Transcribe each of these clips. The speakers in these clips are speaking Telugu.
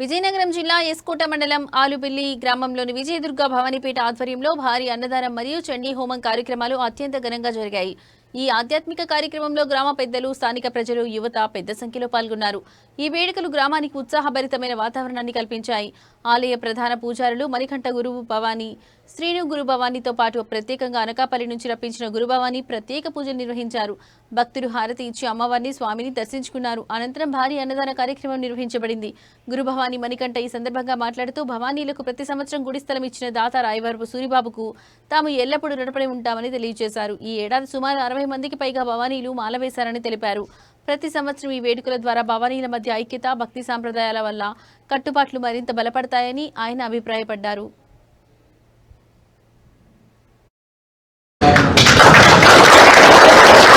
విజయనగరం జిల్లా ఎస్కోట మండలం ఆలుపిల్లి గ్రామంలోని విజయదుర్గ భవానీపేట ఆధ్వర్యంలో భారీ అన్నదానం మరియు చండీ హోమం కార్యక్రమాలు అత్యంత ఘనంగా జరిగాయి. ఈ ఆధ్యాత్మిక కార్యక్రమంలో గ్రామ పెద్దలు స్థానిక ప్రజలు యువత పెద్ద సంఖ్యలో పాల్గొన్నారు. ఈ వేడుకలు గ్రామానికి ఉత్సాహభరితమైన వాతావరణాన్ని కల్పించాయి. ఆలయ ప్రధాన పూజారులు మణికంఠ గురువు భవానీ శ్రీను గురు భవానీతో పాటు ప్రత్యేకంగా అనకాపల్లి నుంచి రప్పించిన గురుభవాని ప్రత్యేక పూజలు నిర్వహించారు. భక్తులు హారతి ఇచ్చి అమ్మవారిని స్వామిని దర్శించుకున్నారు. అనంతరం భారీ అన్నదాన కార్యక్రమం నిర్వహించబడింది. గురుభవాని మణికంఠ ఈ సందర్భంగా మాట్లాడుతూ భవానీలకు ప్రతి సంవత్సరం గుడి స్థలం ఇచ్చిన దాత రాయవరపు సూరిబాబుకు తాము ఎల్లప్పుడూ రుణపడి ఉంటామని తెలియజేశారు. ఈ ఏడాది సుమారు అరవై మందికి పైగా భవానీలు మాల వేశారని తెలిపారు. ప్రతి సంవత్సరం ఈ వేడుకల ద్వారా భవానీల మధ్య ఐక్యత భక్తి సాంప్రదాయాల వల్ల కట్టుబాట్లు మరింత బలపడతాయని ఆయన అభిప్రాయపడ్డారు.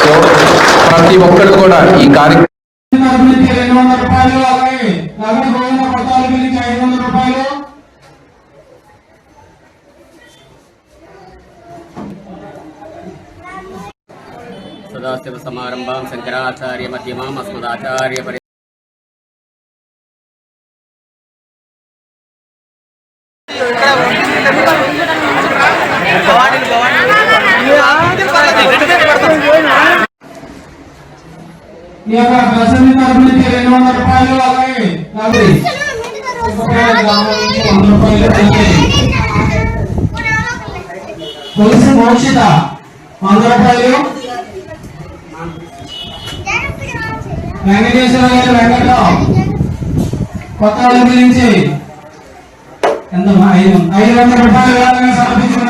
సో ప్రతి ఒక్కరు కూడా ఈ కార్యక్రమం సదాశివ సమారంభాం శంకరాచార్య మధ్యమాం అస్మదాచార్య పరి ఈ యొక్క ప్రసన్న అభివృద్ధి రెండు వందల రూపాయలు అలాగే నగరి గ్రామం నుంచి వంద రూపాయలు అలాగే తులసి మోక్షిత వంద రూపాయలు వెంకటేశ్వర గారు వెంకటరావు కొత్త గురించి. ఎంత ఐదు. ఐదు వందల రూపాయలు సమర్పించారు